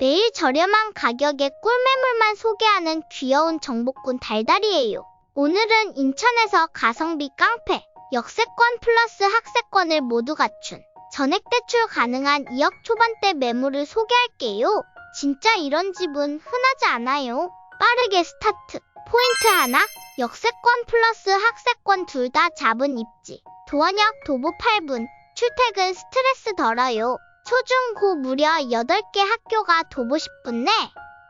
매일 저렴한 가격에 꿀매물만 소개하는 귀여운 정복군 달달이에요. 오늘은 인천에서 가성비 깡패, 역세권 플러스 학세권을 모두 갖춘 전액 대출 가능한 2억 초반대 매물을 소개할게요. 진짜 이런 집은 흔하지 않아요. 빠르게 스타트. 포인트 하나, 역세권 플러스 학세권 둘 다 잡은 입지. 도원역 도보 8분, 출퇴근 스트레스 덜어요. 초중고 무려 8개 학교가 도보 10분 내.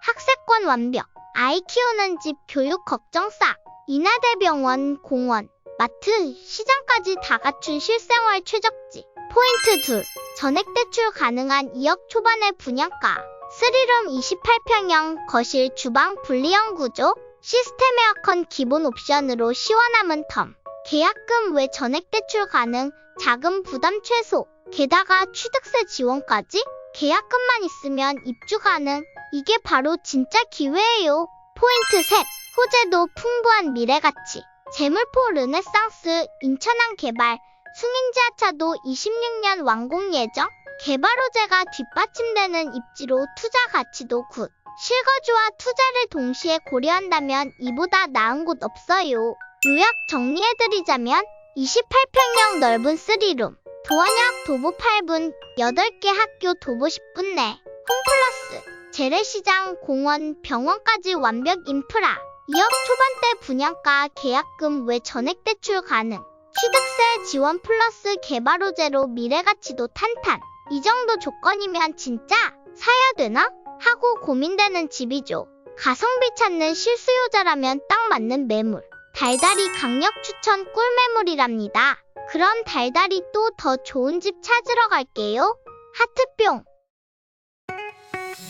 학세권 완벽. 아이 키우는 집 교육 걱정 싹. 인하대병원, 공원, 마트, 시장까지 다 갖춘 실생활 최적지. 포인트 둘. 전액 대출 가능한 2억 초반의 분양가. 스리룸 28평형 거실 주방 분리형 구조. 시스템 에어컨 기본 옵션으로 시원함은 텀. 계약금 외 전액 대출 가능. 자금 부담 최소. 게다가 취득세 지원까지. 계약금만 있으면 입주 가능. 이게 바로 진짜 기회예요. 포인트 셋. 호재도 풍부한 미래가치. 재물포 르네상스 인천항 개발. 승인지하차도 26년 완공 예정. 개발 호재가 뒷받침되는 입지로 투자 가치도 굿. 실거주와 투자를 동시에 고려한다면 이보다 나은 곳 없어요. 요약 정리해드리자면 28평형 넓은 3룸, 도원역 도보 8분, 8개 학교 도보 10분 내, 홈플러스, 재래시장, 공원, 병원까지 완벽 인프라, 2억 초반대 분양가 계약금 외 전액 대출 가능, 취득세 지원 플러스 개발 호재로 미래가치도 탄탄. 이 정도 조건이면 진짜 사야 되나? 하고 고민되는 집이죠. 가성비 찾는 실수요자라면 딱 맞는 매물. 달달이 강력 추천 꿀매물이랍니다. 그럼 달달이 또 더 좋은 집 찾으러 갈게요. 하트뿅.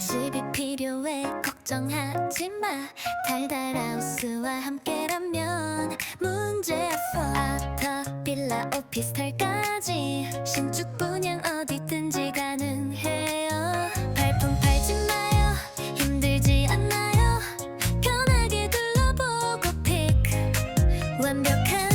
집이 필요해 걱정하지 마 달달하우스와 함께라면 문제 없어 아파트 빌라 오피스텔까지 신축 분양 어디